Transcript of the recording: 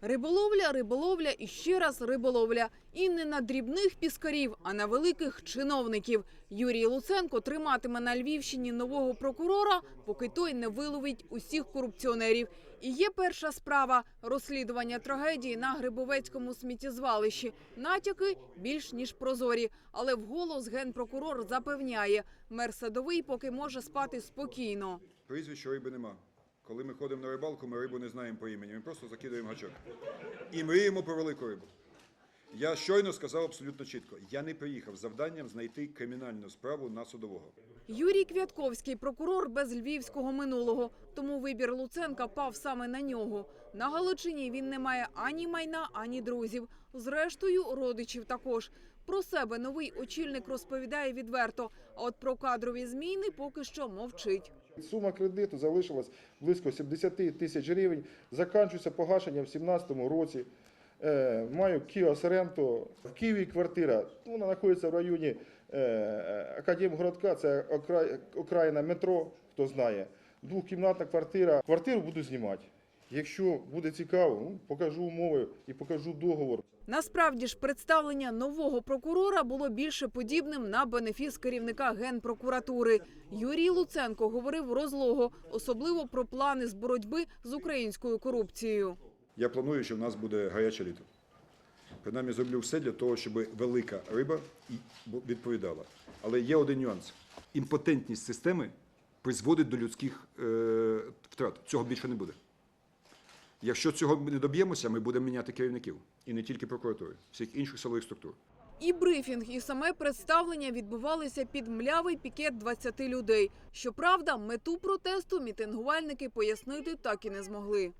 Риболовля, риболовля і ще раз риболовля. І не на дрібних піскарів, а на великих чиновників. Юрій Луценко триматиме на Львівщині нового прокурора, поки той не виловить усіх корупціонерів. І є перша справа розслідування трагедії на Грибовецькому сміттєзвалищі. Натяки більш ніж прозорі. Але вголос генпрокурор запевняє, мер садовий поки може спати спокійно. Прізвища риби нема. Коли ми ходимо на рибалку, ми рибу не знаємо по імені, ми просто закидаємо гачок. І мріємо про велику рибу. Я щойно сказав абсолютно чітко: я не приїхав завданням знайти кримінальну справу на судового. Юрій Квятковський прокурор без львівського минулого, тому вибір Луценка пав саме на нього. На Галичині він не має ані майна, ані друзів. Зрештою, родичів також. Про себе новий очільник розповідає відверто. А от про кадрові зміни поки що мовчить. Сума кредиту залишилась близько 70 тисяч гривень. Заканчується погашення в 2017 році. Е, Маю Кіос Ренту. В Києві квартира. Вона знаходиться в районі е, Академгородка, це окра- окраїна метро, хто знає. Двохкімнатна квартира. Квартиру буду знімати. Якщо буде цікаво, ну, покажу умови і покажу договор. Насправді ж представлення нового прокурора було більше подібним на бенефіс керівника генпрокуратури. Юрій Луценко говорив розлого, особливо про плани з боротьби з українською корупцією. Я планую, що в нас буде гаряче літо. Принаймні зроблю все для того, щоб велика риба відповідала. Але є один нюанс: імпотентність системи призводить до людських е, втрат. Цього більше не буде. Якщо цього не доб'ємося, ми будемо міняти керівників і не тільки прокуратури, всіх інших силових структур. І брифінг, і саме представлення відбувалися під млявий пікет 20 людей. Щоправда, мету протесту мітингувальники пояснити так і не змогли.